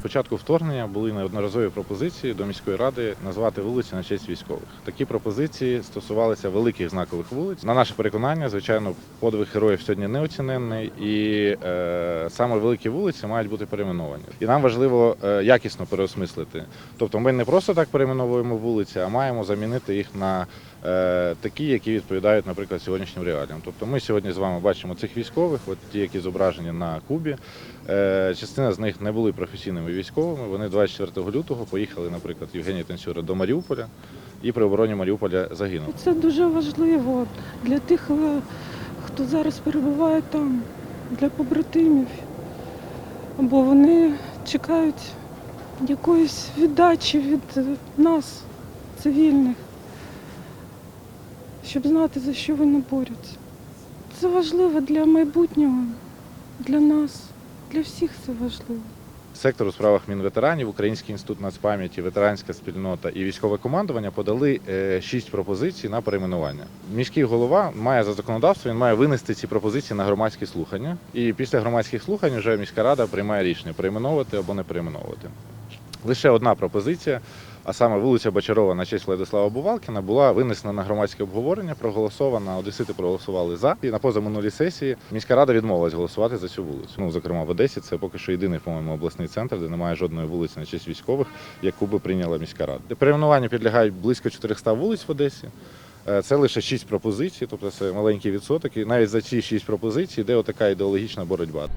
початку вторгнення були неодноразові пропозиції до міської ради назвати вулиці на честь військових. Такі пропозиції стосувалися великих знакових вулиць. На наше переконання, звичайно, подвиг героїв сьогодні неоціненний, і е, саме великі вулиці мають бути перейменовані. І нам важливо е, якісно переосмислити. Тобто, ми не просто так перейменовуємо вулиці, а маємо замінити їх на е, такі, які відповідають, наприклад, сьогоднішнім реаліям. Тобто, ми сьогодні з вами бачимо цих військових, от ті, які зображені на Кубі. Е, Частина з них не були професійними військовими. Вони 24 лютого поїхали, наприклад, Євгеній Танцюра до Маріуполя і при обороні Маріуполя загинув. Це дуже важливо для тих, е, хто зараз перебуває там, для побратимів. Бо вони чекають якоїсь віддачі від е, нас, цивільних, щоб знати, за що вони борються. Це важливо для майбутнього, для нас, для всіх це важливо. Сектор у справах мінветеранів, Український інститут нацпам'яті, ветеранська спільнота і військове командування подали е, шість пропозицій на перейменування. Міський голова має за законодавством, він має винести ці пропозиції на громадські слухання. І після громадських слухань вже міська рада приймає рішення перейменовувати або не перейменовувати. Лише одна пропозиція, а саме вулиця Бочарова на честь Владислава Бувалкіна, була винесена на громадське обговорення, проголосована. Одесити проголосували за. І на позаминулій сесії міська рада відмовилась голосувати за цю вулицю. Ну, зокрема, в Одесі це поки що єдиний, по-моєму, обласний центр, де немає жодної вулиці на честь військових, яку би прийняла міська рада. Перейменуванню підлягають близько 400 вулиць в Одесі. Е, Це лише шість пропозицій, тобто це маленький відсоток. І навіть за ці шість пропозицій йде отака ідеологічна боротьба.